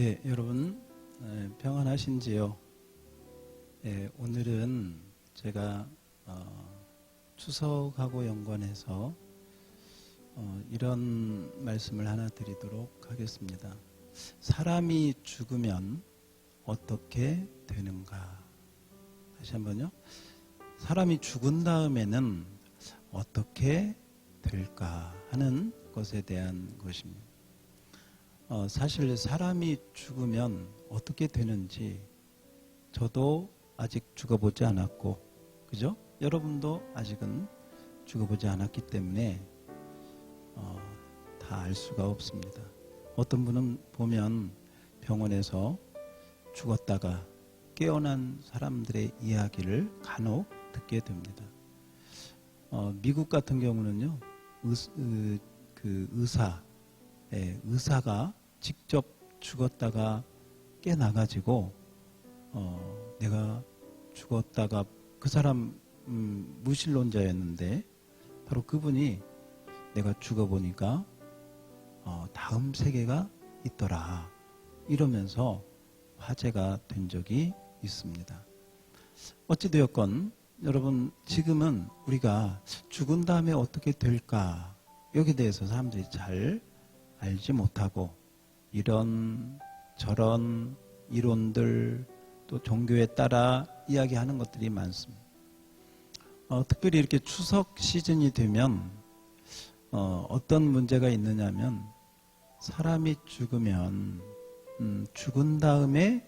예, 여러분 에, 평안하신지요? 예, 오늘은 제가 어, 추석하고 연관해서 어, 이런 말씀을 하나 드리도록 하겠습니다. 사람이 죽으면 어떻게 되는가? 다시 한번요. 사람이 죽은 다음에는 어떻게 될까 하는 것에 대한 것입니다. 어, 사실 사람이 죽으면 어떻게 되는지 저도 아직 죽어보지 않았고, 그죠? 여러분도 아직은 죽어보지 않았기 때문에 어, 다 알 수가 없습니다. 어떤 분은 보면 병원에서 죽었다가 깨어난 사람들의 이야기를 간혹 듣게 됩니다. 어, 미국 같은 경우는요, 의, 으, 그 의사, 예, 의사가 직접 죽었다가 깨나가지고 어, 내가 죽었다가 그 사람 음, 무신론자였는데 바로 그분이 내가 죽어보니까 어, 다음 세계가 있더라 이러면서 화제가 된 적이 있습니다. 어찌되었건 여러분 지금은 우리가 죽은 다음에 어떻게 될까 여기에 대해서 사람들이 잘 알지 못하고 이런 저런 이론들 또 종교에 따라 이야기하는 것들이 많습니다. 어, 특별히 이렇게 추석 시즌이 되면 어, 어떤 문제가 있느냐면 사람이 죽으면 음, 죽은 다음에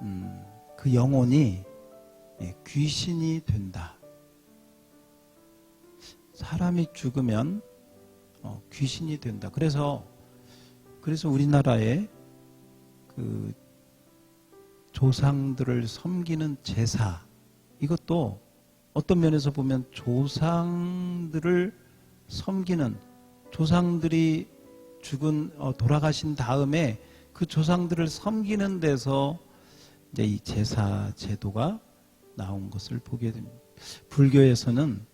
음, 그 영혼이 예, 귀신이 된다. 사람이 죽으면 어, 귀신이 된다. 그래서 그래서 우리나라에 그 조상들을 섬기는 제사 이것도 어떤 면에서 보면 조상들을 섬기는 조상들이 죽은 어, 돌아가신 다음에 그 조상들을 섬기는 데서 이제 이 제사 제도가 나온 것을 보게 됩니다. 불교에서는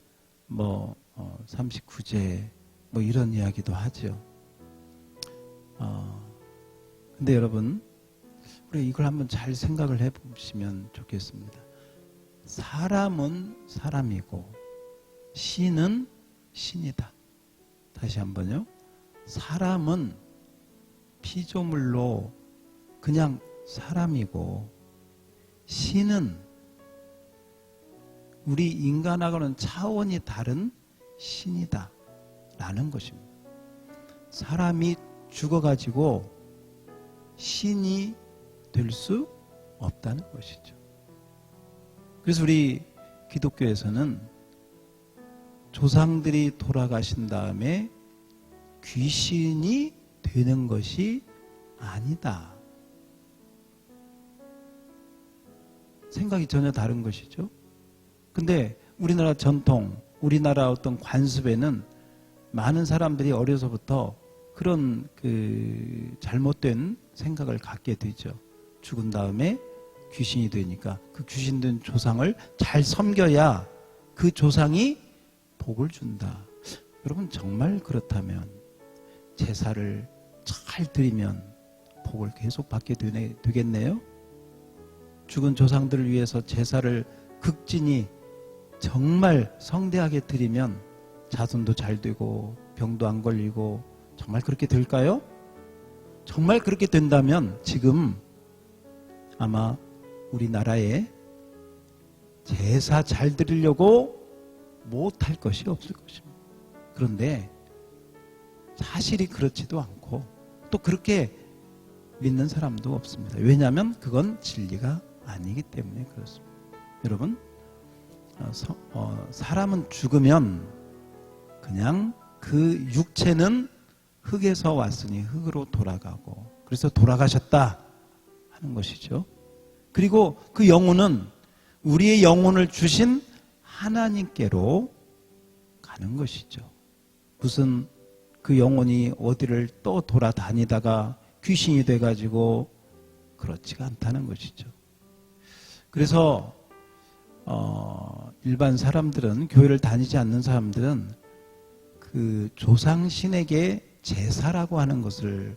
뭐 어, 39제 뭐 이런 이야기도 하죠. 어, 근데 여러분, 우리 이걸 한번 잘 생각을 해 보시면 좋겠습니다. 사람은 사람이고, 신은 신이다. 다시 한번요. 사람은 피조물로 그냥 사람이고, 신은 우리 인간하고는 차원이 다른 신이다. 라는 것입니다. 사람이 죽어가지고 신이 될 수 없다는 것이죠. 그래서 우리 기독교에서는 조상들이 돌아가신 다음에 귀신이 되는 것이 아니다. 생각이 전혀 다른 것이죠. 근데 우리나라 전통, 우리나라 어떤 관습에는 많은 사람들이 어려서부터 그런 그 잘못된 생각을 갖게 되죠. 죽은 다음에 귀신이 되니까 그 귀신 된 조상을 잘 섬겨야 그 조상이 복을 준다. 여러분 정말 그렇다면 제사를 잘 드리면 복을 계속 받게 되네, 되겠네요. 죽은 조상들을 위해서 제사를 극진히 정말 성대하게 드리면 자손도 잘 되고 병도 안 걸리고 정말 그렇게 될까요? 정말 그렇게 된다면 지금 아마 우리나라에 제사 잘 드리려고 못할 것이 없을 것입니다. 그런데 사실이 그렇지도 않고 또 그렇게 믿는 사람도 없습니다. 왜냐하면 그건 진리가 아니기 때문에 그렇습니다. 여러분, 어, 서, 어, 사람은 죽으면 그냥 그 육체는 흙에서 왔으니 흙으로 돌아가고 그래서 돌아가셨다 하는 것이죠. 그리고 그 영혼은 우리의 영혼을 주신 하나님께로 가는 것이죠. 무슨 그 영혼이 어디를 또 돌아다니다가 귀신이 돼가지고 그렇지가 않다는 것이죠. 그래서 어, 일반 사람들은 교회를 다니지 않는 사람들은 그 조상신에게 제사라고 하는 것을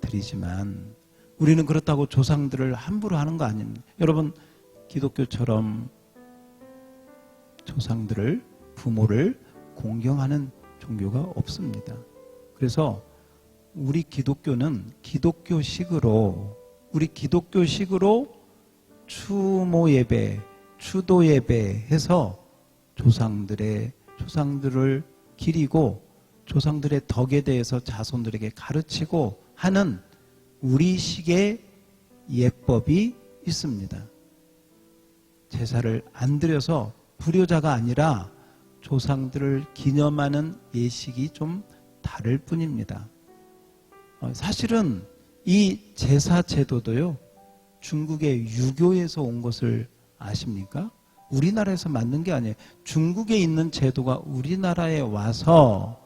드리지만 우리는 그렇다고 조상들을 함부로 하는 거 아닙니다. 여러분 기독교처럼 조상들을 부모를 공경하는 종교가 없습니다. 그래서 우리 기독교는 기독교식으로 우리 기독교식으로 추모 예배, 추도 예배 해서 조상들의 조상들을 기리고 조상들의 덕에 대해서 자손들에게 가르치고 하는 우리식의 예법이 있습니다. 제사를 안 드려서 불효자가 아니라 조상들을 기념하는 예식이 좀 다를 뿐입니다. 어, 사실은 이 제사 제도도요, 중국의 유교에서 온 것을 아십니까? 우리나라에서 만든 게 아니에요. 중국에 있는 제도가 우리나라에 와서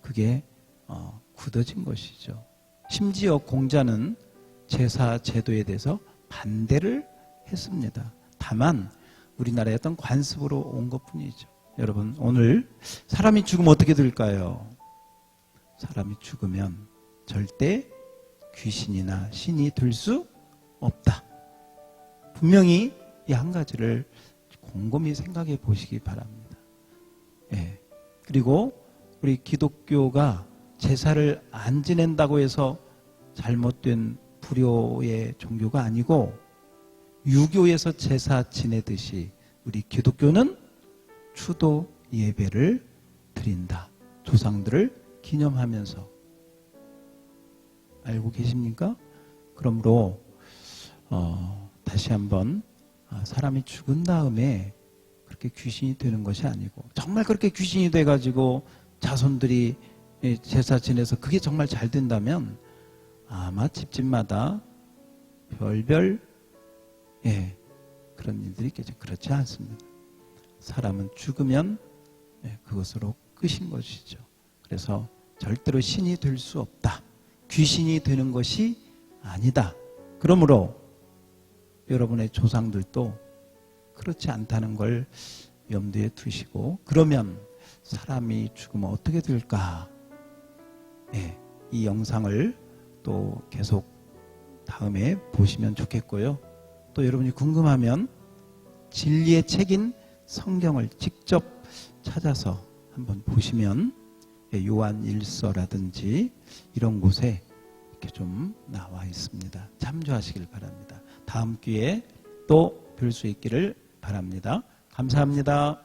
그게 어, 굳어진 것이죠. 심지어 공자는 제사 제도에 대해서 반대를 했습니다. 다만 우리나라의 어떤 관습으로 온 것뿐이죠. 여러분 오늘 사람이 죽으면 어떻게 될까요? 사람이 죽으면 절대 귀신이나 신이 될 수 없다. 분명히 이 한 가지를 곰곰이 생각해 보시기 바랍니다. 예. 그리고 우리 기독교가 제사를 안 지낸다고 해서 잘못된 불효의 종교가 아니고 유교에서 제사 지내듯이 우리 기독교는 추도 예배를 드린다. 조상들을 기념하면서 알고 계십니까? 그러므로 어, 다시 한번 아, 사람이 죽은 다음에 그렇게 귀신이 되는 것이 아니고 정말 그렇게 귀신이 돼가지고 자손들이 예, 제사 지내서 그게 정말 잘 된다면 아마 집집마다 별별 예, 그런 일들이 있겠죠. 그렇지 않습니다. 사람은 죽으면 예, 그것으로 끝인 것이죠. 그래서 절대로 신이 될 수 없다. 귀신이 되는 것이 아니다. 그러므로 여러분의 조상들도 그렇지 않다는 걸 염두에 두시고 그러면 사람이 죽으면 어떻게 될까? 예, 이 영상을 또 계속 다음에 보시면 좋겠고요. 또 여러분이 궁금하면 진리의 책인 성경을 직접 찾아서 한번 보시면 예, 요한 일서라든지 이런 곳에 이렇게 좀 나와 있습니다. 참조하시길 바랍니다. 다음 기회에 또 뵐 수 있기를 바랍니다. 감사합니다.